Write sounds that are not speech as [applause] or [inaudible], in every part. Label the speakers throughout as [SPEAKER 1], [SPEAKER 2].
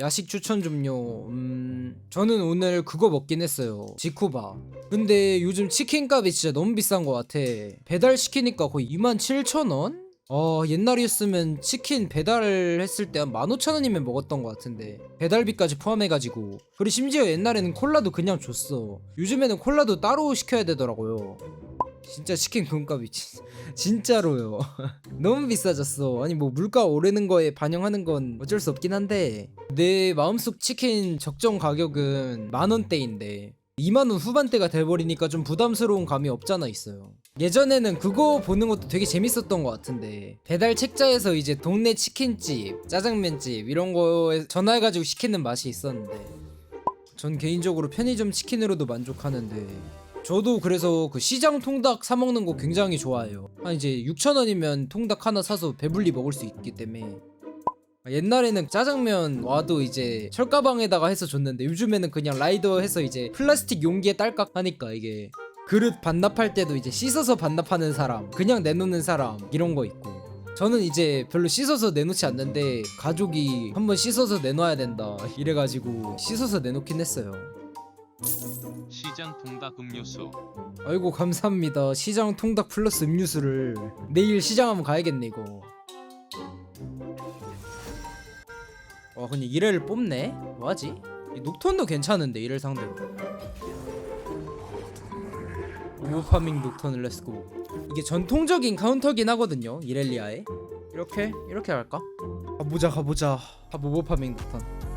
[SPEAKER 1] 야식 추천 좀요. 음, 저는 오늘 그거 먹긴 했어요. 지쿠바. 근데 요즘 치킨 값이 진짜 너무 비싼 것 같아. 배달 시키니까 거의 27,000원? 어, 옛날이었으면 치킨 배달했을 때 한 15,000원이면 먹었던 것 같은데. 배달비까지 포함해가지고. 그리고 심지어 옛날에는 콜라도 그냥 줬어. 요즘에는 콜라도 따로 시켜야 되더라고요. 진짜 치킨 금값이 진- 진짜로요. [laughs] 너무 비싸졌어. 아니 뭐 물가 오르는 거에 반영하는 건 어쩔 수 없긴 한데 내 마음속 치킨 적정 가격은 만 원대인데 2만 원 후반대가 돼버리니까 좀 부담스러운 감이 없잖아 있어요. 예전에는 그거 보는 것도 되게 재밌었던 것 같은데 배달 책자에서 이제 동네 치킨집, 짜장면집 이런 거에 전화해가지고 시키는 맛이 있었는데 전 개인적으로 편의점 치킨으로도 만족하는데 저도 그래서 그 시장 통닭 사 먹는 거 굉장히 좋아해요. 한 이제 6,000원이면 통닭 하나 사서 배불리 먹을 수 있기 때문에 옛날에는 짜장면 와도 이제 철가방에다가 해서 줬는데 요즘에는 그냥 라이더 해서 이제 플라스틱 용기에 딸깍 하니까 이게 그릇 반납할 때도 이제 씻어서 반납하는 사람, 그냥 내놓는 사람 이런 거 있고 저는 이제 별로 씻어서 내놓지 않는데 가족이 한번 씻어서 내놔야 된다 이래가지고 씻어서 내놓긴 했어요.
[SPEAKER 2] 시장 통닭 음료수
[SPEAKER 1] 아이고 감사합니다. 시장 통닭 플러스 음료수를 내일 시장 한번 가야겠네 이거. 와 근데 이래를 뽑네? 뭐하지? 이 녹턴도 괜찮은데 이를 상대로. 오버파밍 녹턴을 렛츠고. 이게 전통적인 카운터긴 하거든요. 이렐리아에. 이렇게 이렇게 할까? 가보자 가보자. 아 오버파밍 녹턴.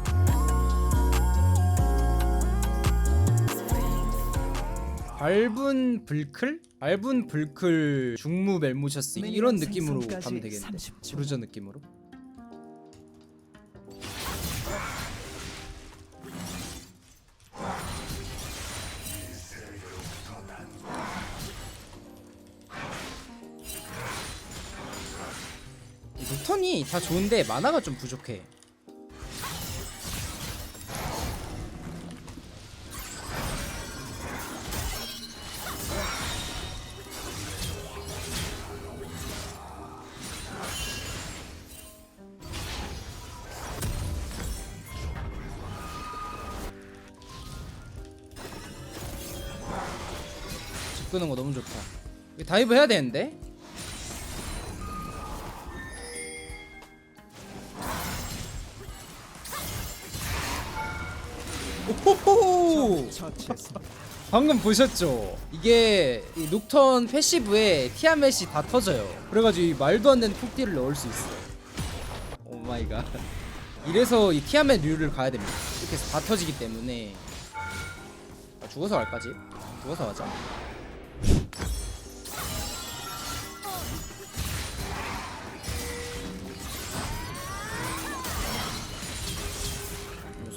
[SPEAKER 1] 밟은 불클? 밟은 불클 중무 멜모셔스 이런 느낌으로 가면 되겠는데. 브루저 느낌으로. 이 루턴이 다 좋은데 만화가 좀 부족해 끄는 거 너무 좋다. 다이브 해야 되는데? 오호호 방금 보셨죠? 이게 이 녹턴 패시브에 티아멧이 다 터져요. 그래가지고 이 말도 안 되는 톡딜을 넣을 수 있어 오 마이 갓. 이래서 이 티아멧 류를 가야 됩니다. 이렇게 해서 다 터지기 때문에. 아, 죽어서 갈까지? 죽어서 가자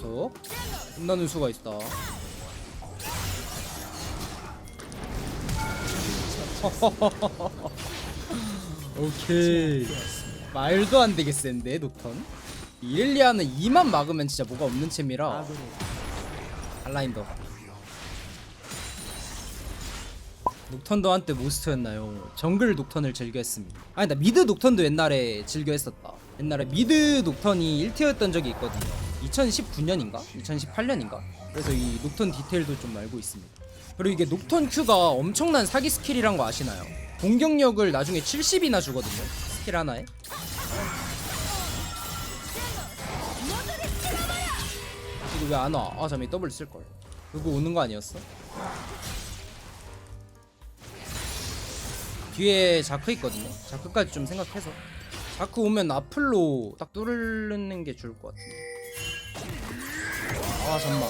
[SPEAKER 1] 녀석 혼나는 수가 있다. [laughs] 오케이. 말도 안 되게 센데 녹턴. 이렐리아는 2만 막으면 진짜 뭐가 없는 챔이라. 알라인더. 녹턴도 한때 모스트였나요? 정글 녹턴을 즐겨 했습니다. 아니 나 미드 녹턴도 옛날에 즐겨 했었다. 옛날에 미드 녹턴이 1티어였던 적이 있거든요 2019년인가? 2018년인가? 그래서 이 녹턴 디테일도 좀 알고 있습니다 그리고 이게 녹턴 Q가 엄청난 사기 스킬이란 거 아시나요? 공격력을 나중에 70이나 주거든요 스킬 하나에 이거 왜 안 와? 아 잠깐 더블 쓸걸 그거 오는 거 아니었어? 뒤에 자크 있거든요 자크까지 좀 생각해서 자크 오면 앞플로 딱 뚫는 게 좋을 것 같은데 아 잠만.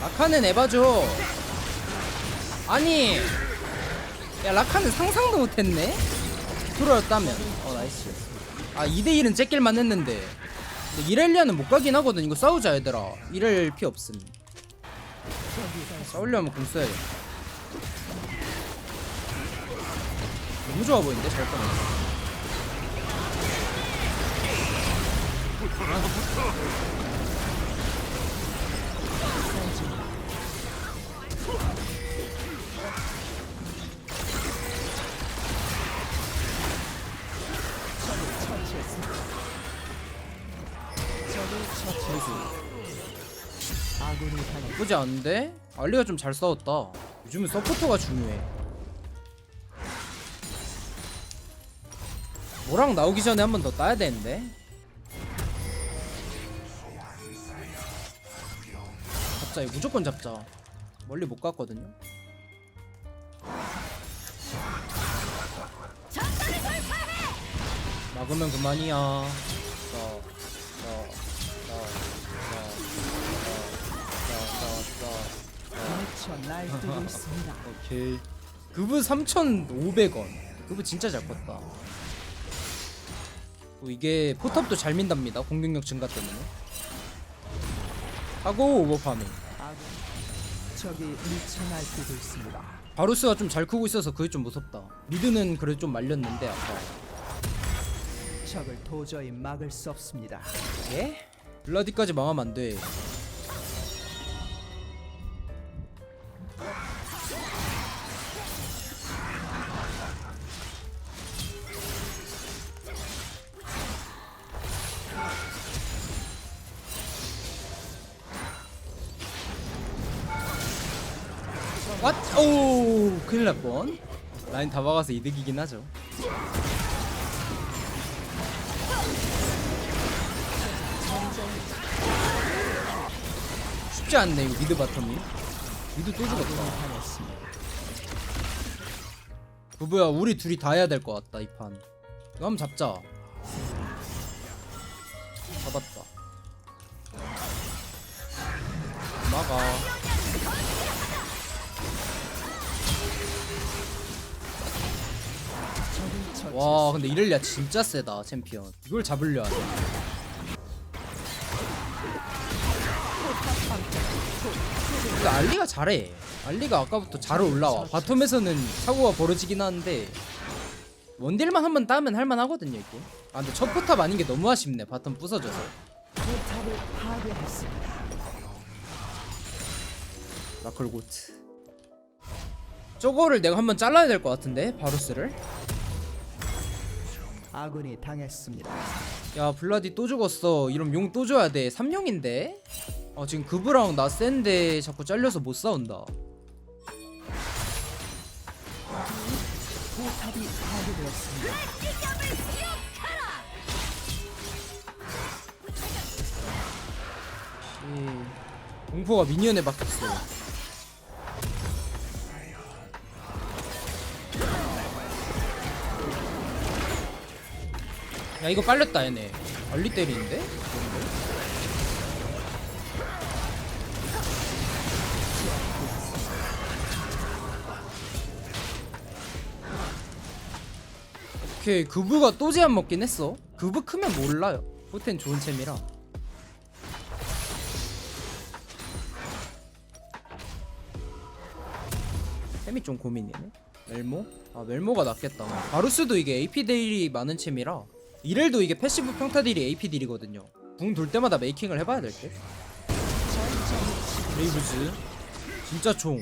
[SPEAKER 1] 라카는 에바죠. 아니. 야 라카는 상상도 못했네. 프로였다면. 어 나이스. 아 2대1은 째낄만 했는데. 근데 이렐리아는 못 가긴 하거든. 이거 싸우자 얘들아. 이렐 피 없음. 싸우려면 공 써야겠다 너무 좋아 보이는데 잘 꺼내 나쁘지 않은데? 알리가 좀 잘 싸웠다. 요즘은 서포터가 중요해. 뭐랑 나오기 전에 한 번 더 따야 되는데? 잡자 이거 무조건 잡자. 멀리 못 갔거든요. 막으면 그만이야 [laughs] 오케이. 그브 3,500원. 그브 진짜 잘 컸다. 또 이게 포탑도 잘 민답니다. 공격력 증가 때문에. 하고 오버파밍.
[SPEAKER 3] 아군. 적이 미쳐 날뛰고 있습니다.
[SPEAKER 1] 바루스가 좀 잘 크고 있어서 그게 좀 무섭다. 미드는 그래도 좀 말렸는데 아까.
[SPEAKER 3] 적을 도저히 막을 수 없습니다.
[SPEAKER 1] 예? 블라디까지 망하면 안 돼 왓? 오 큰일 날 뻔. 라인 다 막아서 이득이긴 하죠. 쉽지 않네 이거 미드 바텀이. 미드 또 죽었다. 부부야 우리 둘이 다 해야 될 것 같다 이 판. 이거 한번 잡자. 잡았다. 막아. 와 근데 이렐리아 진짜 세다 챔피언. 이걸 잡으려 하네 근데 알리가 잘해. 알리가 아까부터 잘 올라와. 바텀에서는 사고가 벌어지긴 하는데 원딜만 한 번 따면 할만하거든요 이게. 아 근데 첫 포탑 아닌 게 너무 아쉽네 바텀 부서져서. 라클고트. 저거를 내가 한번 잘라야 될 것 같은데 바루스를
[SPEAKER 3] 아군이 당했습니다.
[SPEAKER 1] 야 블라디 또 죽었어 이러면 용또 줘야 돼 3용인데? 아 지금 그브랑 나 센데 자꾸 잘려서 못 싸운다 공포가 미니언에 박혔어 야 이거 빨렸다 얘네 알리 때리는데? 오케이 그브가 또 제한 먹긴 했어 그브 크면 몰라요 호텐 좋은 챔이라 템이 좀 고민이네. 멜모? 아 멜모가 낫겠다. 바루스도 이게 AP 딜이 많은 챔이라 이렐도 이게 패시브 평타 딜이 AP 딜이거든요. 궁 돌 때마다 메이킹을 해봐야 될 듯. 레이브즈 진짜 총.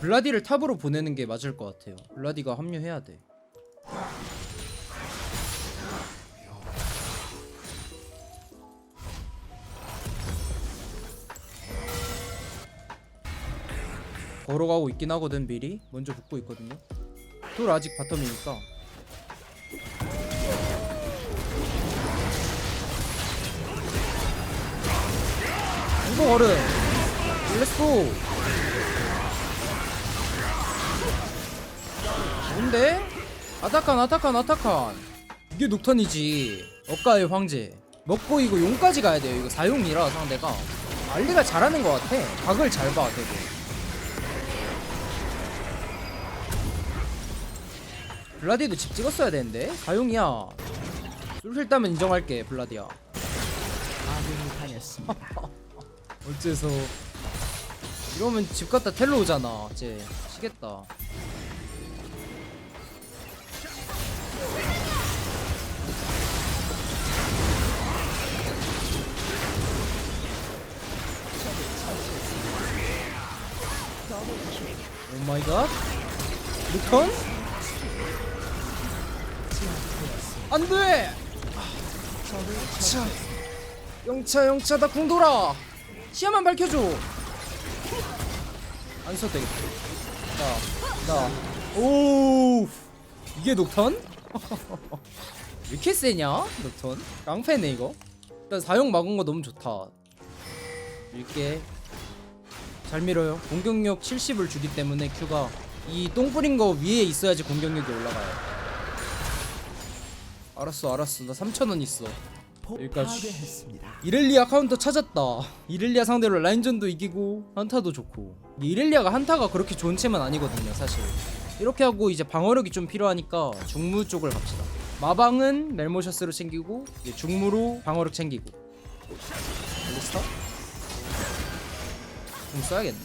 [SPEAKER 1] 블라디를 탑으로 보내는 게 맞을 것 같아요. 블라디가 합류해야 돼. 걸어가고 있긴 하거든 미리 먼저 붙고 있거든요 돌 아직 바텀이니까 이거 얼음 렛츠고. 뭔데? 아타칸 아타칸 아타칸. 이게 녹턴이지. 억가의 황제. 먹고 이거 용까지 가야 돼요. 이거 사용이라 상대가. 알리가 잘하는 것 같아. 각을 잘 봐 되게. 블라디도 집 찍었어야 되는데? 사용이야. 술 따면 인정할게 블라디야.
[SPEAKER 3] 아군이 당했습니다. [laughs]
[SPEAKER 1] 어째서? 이러면 집 갔다 텔로 오잖아. 쟤 치겠다. 오마이갓 리턴? 안돼! 자 영차 영차 나 궁돌아 시야만 밝혀줘. 안 써도 되겠다. 나나오 이게 녹턴? [laughs] 왜 이렇게 세냐? 녹턴? 깡패네 이거. 일단 사용 막은 거 너무 좋다. 밀게 잘 밀어요. 공격력 70을 주기 때문에 Q가 이 똥 뿌린 거 위에 있어야지 공격력이 올라가요. 알았어 알았어. 나 3천원 있어
[SPEAKER 3] 파괴했습니다.
[SPEAKER 1] 이렐리아 카운터 찾았다. 이렐리아 상대로 라인전도 이기고 한타도 좋고. 이 이렐리아가 한타가 그렇게 좋은 챔은 아니거든요, 사실. 이렇게 하고 이제 방어력이 좀 필요하니까 중무 쪽을 갑시다. 마방은 멜모셔스로 챙기고 이제 중무로 방어력 챙기고. 알리스타? 좀 써야겠네.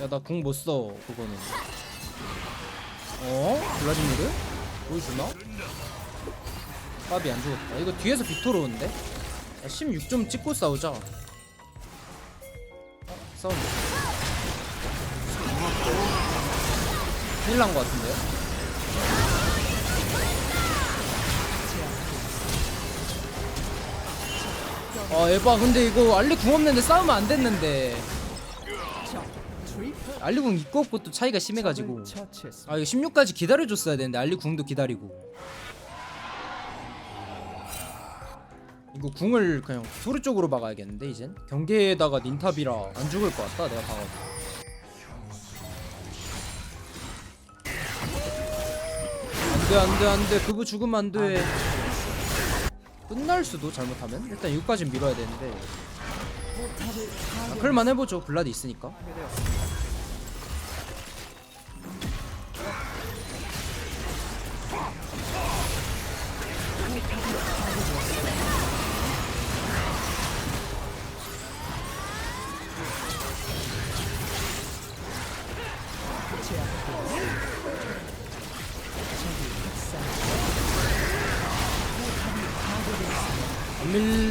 [SPEAKER 1] 야 나 궁 못 써 그거는. 어? 블라디미르? 보여주나? 밥이 안 죽었다. 이거 뒤에서 빅토르 오는데? 야, 16점 찍고 싸우자. 어? 싸운다. 큰일 난것 같은데요? 아 에바 근데 이거 알리 궁 없는데 싸우면 안 됐는데 알리 궁 있고 없고 또 차이가 심해가지고. 아 이거 16까지 기다려줬어야 되는데 알리 궁도 기다리고. 이거 궁을 그냥 소리 쪽으로 박아야겠는데 이젠? 경계에다가 닌탑이라 안 죽을 것 같다 내가 박아도. 안돼 안돼 안돼. 그부 죽으면 안돼. 끝날 수도 잘못하면. 일단 여기까지 밀어야 되는데. 아. 클만 해보죠. 블라드 있으니까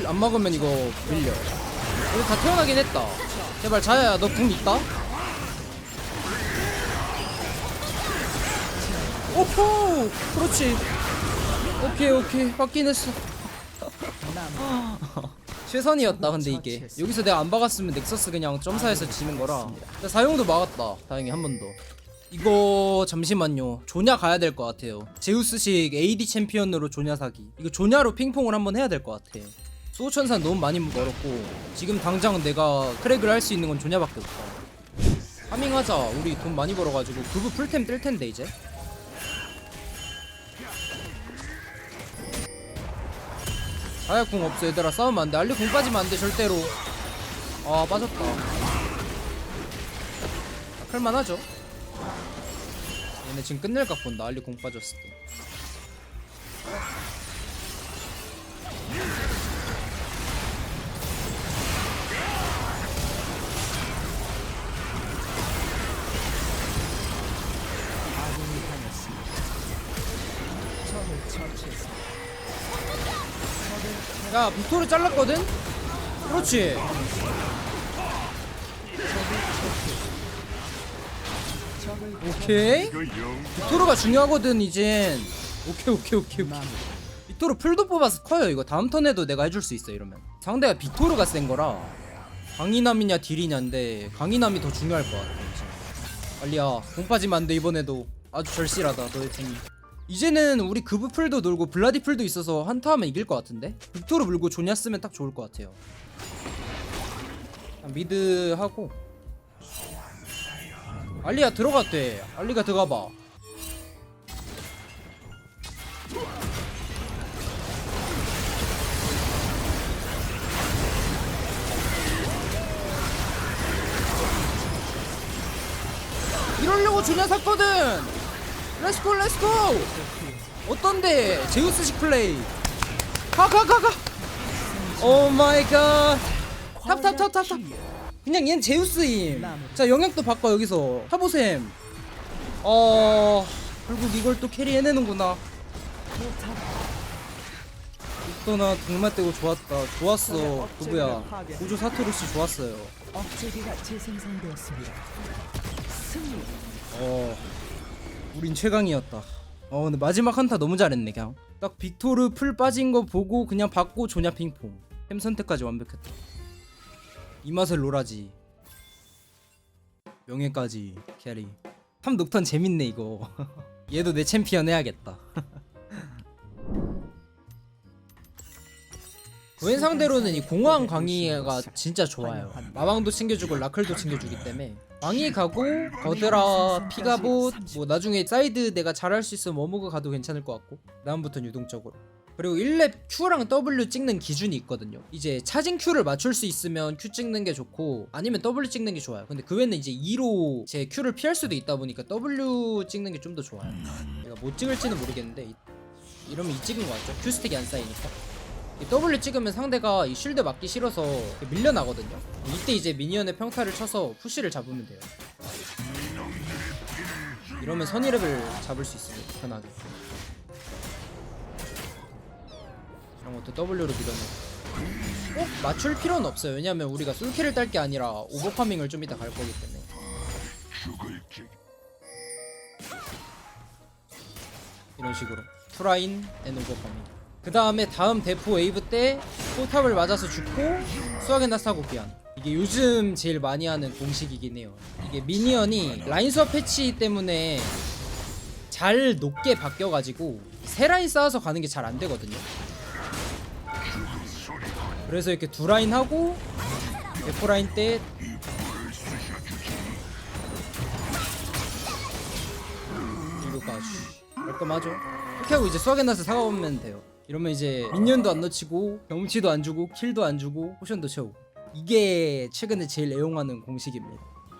[SPEAKER 1] 안 막으면 이거 밀려. 이거 다 태어나긴 했다. 제발 자야야, 너 궁 있다? 오호! 그렇지. 오케이, 오케이. 맞긴 했어.
[SPEAKER 3] 남 [laughs]
[SPEAKER 1] 최선이었다, 근데 이게. 여기서 내가 안 박았으면 넥서스 그냥 점사해서 지는 거라. 사용도 막았다. 다행히 한 번 더. 이거 잠시만요. 조냐 가야 될 것 같아요. 제우스식 AD 챔피언으로 조냐 사기. 이거 조냐로 핑퐁을 한번 해야 될 것 같아. 수호천사 너무 많이 멀었고 지금 당장 내가 크랙을 할 수 있는 건 조냐밖에 없다. 파밍하자. 우리 돈 많이 벌어가지고 그부 풀템 뜰 텐데 이제. 자야궁 없어 얘들아. 싸우면 안돼. 알리 궁 빠지면 안돼 절대로. 아 빠졌다. 클만하죠? 얘네 지금 끝낼 각 본다. 알리 궁 빠졌을 때 야 빅토르 잘랐거든? 그렇지. 오케이. 빅토르가 중요하거든 이젠. 오케이 오케이 오케이 오케이.
[SPEAKER 3] 남
[SPEAKER 1] 빅토르 풀도 뽑아서 커요. 이거 다음 턴에도 내가 해줄 수 있어 이러면. 상대가 빅토르가 센 거라. 강인함이냐 딜이냐인데 강인함이 더 중요할 것 같아 이제. 알리야 공 빠지면 안 돼 이번에도. 아주 절실하다 너의 팀이 이제는 우리 그브 풀도 놀고 블라디 풀도 있어서 한타하면 이길 것 같은데? 빅토르 물고 조냐 쓰면 딱 좋을 것 같아요. 그냥 미드 하고. 알리야 들어갔대. 알리가 들어가봐. 이러려고 주냐 샀거든 렛츠고 렛츠고! 어떤데? 제우스식 플레이. 가가 가가! 오 마이 갓탑탑탑탑탑! 그냥 얜 제우스임. 자 영역도 바꿔 여기서. 타보셈. 어 결국 이걸 또 캐리해내는구나. 또나 등만 떼고 좋았다. 좋았어 누구야. 우주 사토루씨 좋았어요. 어 우린 최강이었다. 어 근데 마지막 한타 너무 잘했네 그냥. 딱 빅토르 풀 빠진 거 보고 그냥 받고 조냐 핑퐁. 템 선택까지 완벽했다. 이 맛을 놀아지. 명예까지 캐리. 탐 녹턴 재밌네 이거. [laughs] 얘도 내 챔피언 해야겠다. [laughs] 그웬 상대로는 이 공허한 광희가 진짜 좋아요. 마왕도 챙겨주고 라클도 챙겨주기 때문에 왕이 가고 거드라 피가봇 뭐 나중에 사이드 내가 잘할 수 있으면 워모그 가도 괜찮을 것 같고 다음부터는 유동적으로. 그리고 1렙 Q랑 W 찍는 기준이 있거든요. 이제 차징 Q를 맞출 수 있으면 Q 찍는 게 좋고 아니면 W 찍는 게 좋아요. 근데 그 외에는 이제 2로 제 Q를 피할 수도 있다 보니까 W 찍는 게 좀 더 좋아요. 내가 못 찍을지는 모르겠는데 이- 이러면 이 찍은 거 같죠? Q 스택이 안 쌓이니까. 이 W 찍으면 상대가 이 쉴드 맞기 싫어서 밀려나거든요. 이때 이제 미니언의 평타를 쳐서 푸시를 잡으면 돼요. 이러면 선의랩을 잡을 수 있어요. 편하게. 이런 것도 W로 밀어내. 꼭 맞출 필요는 없어요. 왜냐면 우리가 솔킬을 딸 게 아니라 오버파밍을 좀 이따 갈 거기 때문에. 이런 식으로 투라인 앤 오버파밍. 그 다음에 다음 대포 웨이브 때 포탑을 맞아서 죽고 수학의 나사고 귀환 이게 요즘 제일 많이 하는 공식이긴 해요. 이게 미니언이 라인 수업 패치 때문에 잘 높게 바뀌어가지고 세 라인 쌓아서 가는 게 잘 안 되거든요. 그래서 이렇게 두 라인 하고 대포 라인 때 이거 까지 깔끔하죠? 이렇게 하고 이제 수학의 낫을 사가보면 돼요 이러면 이제 민년도 안 놓치고 경험치도 안 주고 킬도 안 주고 포션도 채우고. 이게 최근에 제일 애용하는 공식입니다.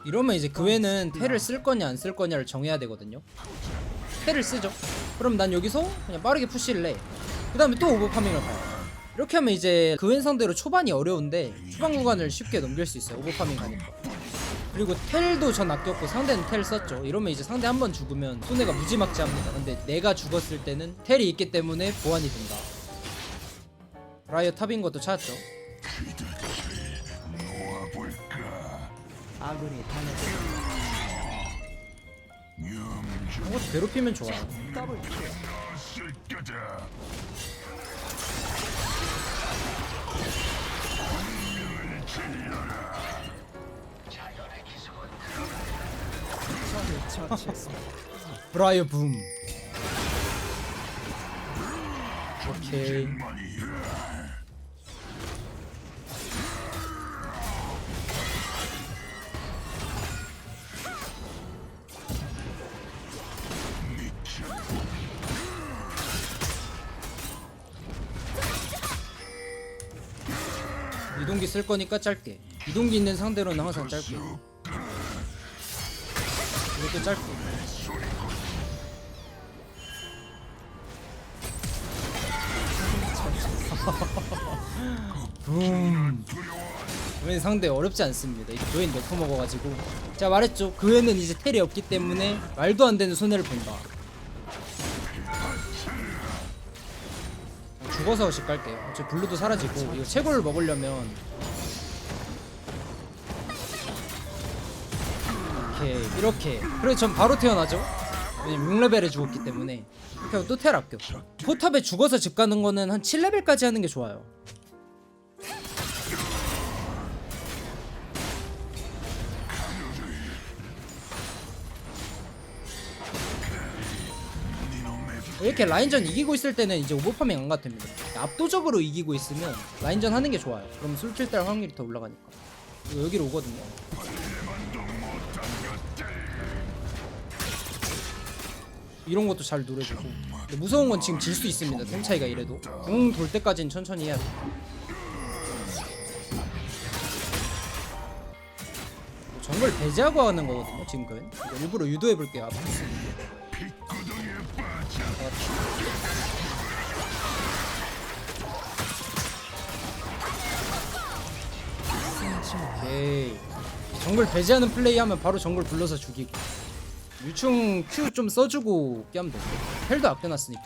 [SPEAKER 1] 이러면 이제 그 외에는 텔을 쓸 거냐 안 쓸 거냐를 정해야 되거든요. 텔을 쓰죠. 그럼 난 여기서 그냥 빠르게 푸시를 해그 다음에 또 오버파밍을 가요. 이렇게 하면 이제 그웬 상대로 초반이 어려운데 초반 구간을 쉽게 넘길 수 있어요. 오버파밍 가니까 그리고 텔도 전 아꼈고 상대는 텔 썼죠. 이러면 이제 상대 한 번 죽으면 손해가 무지막지합니다. 근데 내가 죽었을 때는 텔이 있기 때문에 보완이 된다. 라이어 탑인 것도 찾았죠.
[SPEAKER 3] 아군이 당했습니다.
[SPEAKER 1] 이런 것도 괴롭히면 좋아요 브라이어 붐. 오케이. 이동기 쓸 거니까 짧게. 이동기 있는 상대로는 항상 짧게 이것도 짧게 붐. 그웬 상대 어렵지 않습니다. 이 그웬 넣고 먹어가지고 제가 말했죠. 그웬은 이제 텔이 없기 때문에 말도 안 되는 손해를 본다. 죽어서 어식 갈게요. 제 블루도 사라지고 이거 채굴을 먹으려면 이렇게 그래서 전 바로 태어나죠. 왜냐면 6레벨에 죽었기 때문에 이렇게 하고 또텔 아껴. 포탑에 죽어서 집 가는 거는 한 7레벨까지 하는 게 좋아요. 이렇게 라인전 이기고 있을 때는 이제 오버파밍 안 같습니다. 압도적으로 이기고 있으면 라인전 하는 게 좋아요. 그럼 술킬 딸 확률이 더 올라가니까. 여기로 오거든요. 이런 것도 잘 노려주고. 근데 무서운 건 지금 질 수 있습니다. 템 차이가 이래도. 궁 돌 때까지는 천천히 해야 돼. 정글 배제하고 하는 거거든요. 지금 그건. 이거 일부러 유도해 볼게요. 앞에. 오케이 정글 배제하는 플레이 하면 바로 정글 불러서 죽이고 유충 Q 좀 써주고 깨면 되고 헬도 아껴놨으니까.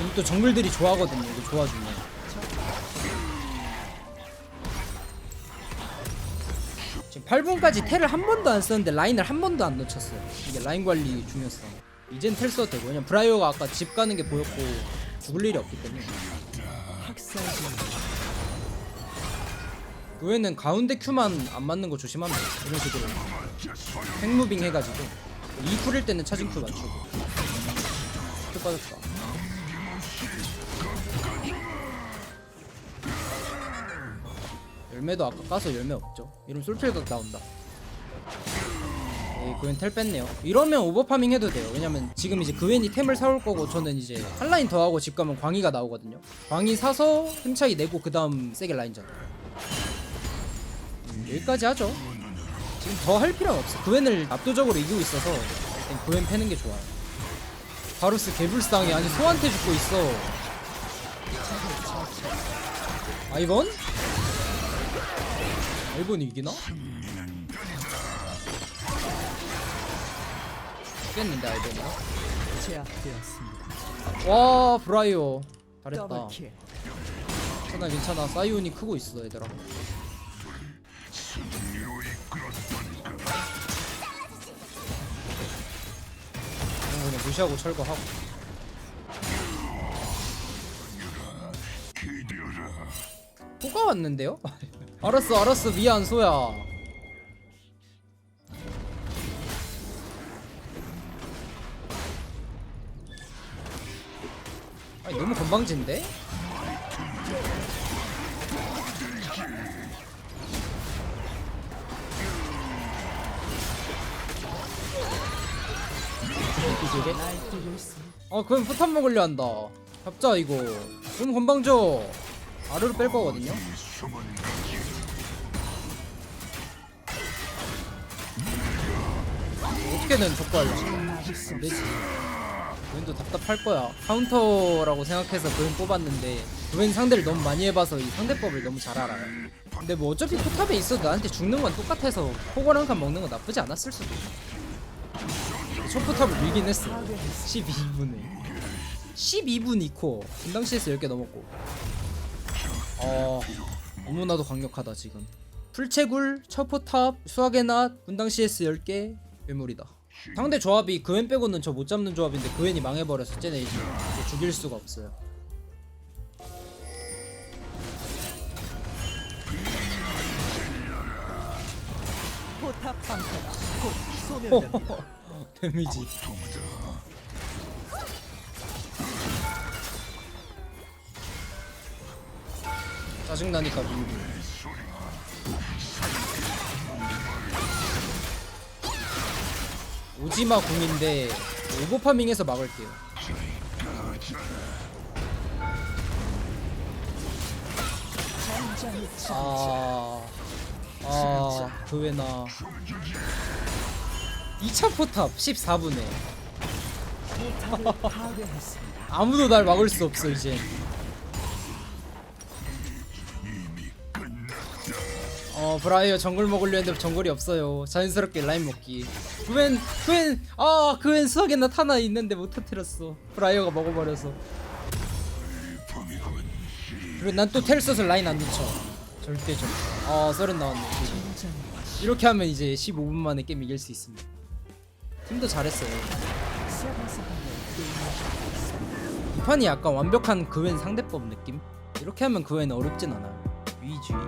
[SPEAKER 1] 이거 또 정글들이 좋아하거든요. 이거 좋아주면. 지금 8분까지 텔을 한 번도 안 썼는데 라인을 한 번도 안 놓쳤어요. 이게 라인 관리 중요성. 이젠 텔 써도 되고. 왜냐면 브라이어가 아까 집 가는 게 보였고 죽을 일이 없기 때문에 외에는 가운데 큐만 안 맞는 거 조심하면 돼 이런 식으로 핵무빙 해가지고 2쿨일 때는 차징 큐 맞추고. 큐 빠졌다. 열매도 아까 까서 열매 없죠? 이러면 솔킬각 나온다. 에이 그웬 텔 뺐네요. 이러면 오버파밍 해도 돼요. 왜냐면 지금 이제 그웬이 템을 사올 거고 저는 이제 한 라인 더 하고 집 가면 광희가 나오거든요. 광희 사서 템 차이 내고 그 다음 세게 라인전 음, 여기까지 하죠. 지금 더 할 필요는 없어 그웬을 압도적으로 이기고 있어서 일단 그웬 패는 게 좋아요. 바루스 개불쌍해 아니 소한테 죽고 있어. 아이번? 아이번이 이기나? 죽겠는데 아이번이.
[SPEAKER 3] 제압되었습니다.
[SPEAKER 1] 와 브라이어. 잘했다. 괜찮아 괜찮아. 사이온이 크고 있어 얘들아 그냥 무시하고 철거하고 호가 왔는데요? [laughs] 알았어 알았어 미안 소야 아니 너무 건방진데?
[SPEAKER 3] 있습니다.
[SPEAKER 1] 아 그럼 포탄 먹으려 한다. 잡자 이거. 너무 건방져. 아래로 뺄 거거든요. 어떻게든 족구하려 안 되지. 그웬도 답답할 거야. 카운터라고 생각해서 그웬 뽑았는데 그웬 상대를 너무 많이 해봐서 이 상대법을 너무 잘 알아요. 근데 뭐 어차피 포탑에 있어도 나한테 죽는 건 똑같아서 포걸 한칸 먹는 건 나쁘지 않았을 수도 있어 첫 포탑을 밀긴 했어 12분에. 12분 2코. 분당 CS 10개 넘었고. 어 너무나도 강력하다 지금. 풀채굴 첫포탑 수학의 낫 분당 CS 10개 괴물이다. 상대 조합이 그웬 빼고는 저 못 잡는 조합인데 그웬이 망해버려서 쟤네 이제 이제 죽일 수가 없어요.
[SPEAKER 3] 포탑 방패가 곧 소멸됩니다. [laughs]
[SPEAKER 1] 데미지. 짜증나니까 밀고 오지마 궁인데 오버파밍해서 막을게요. 아... 아... 그외나 2차 포탑 14분에.
[SPEAKER 3] 포탑을 파괴했습니다.
[SPEAKER 1] 아무도 날 막을 수 없어 이제. 어 브라이어 정글 먹으려 했는데 정글이 없어요. 자연스럽게 라인 먹기. 그웬 그웬 아 그웬 수학에나 타나 있는데 못 터뜨렸어. 브라이어가 먹어버려서. 그리고 난 또 텔 써서 라인 안 놓쳐. 절대 절대 아 썰은 나왔네. 이렇게 하면 이제 15분 만에 게임 이길 수 있습니다 팀도 잘했어요. 이 판이 약간 완벽한 그웬 상대법 느낌? 이렇게 하면 그웬 어렵진 않아요 위주의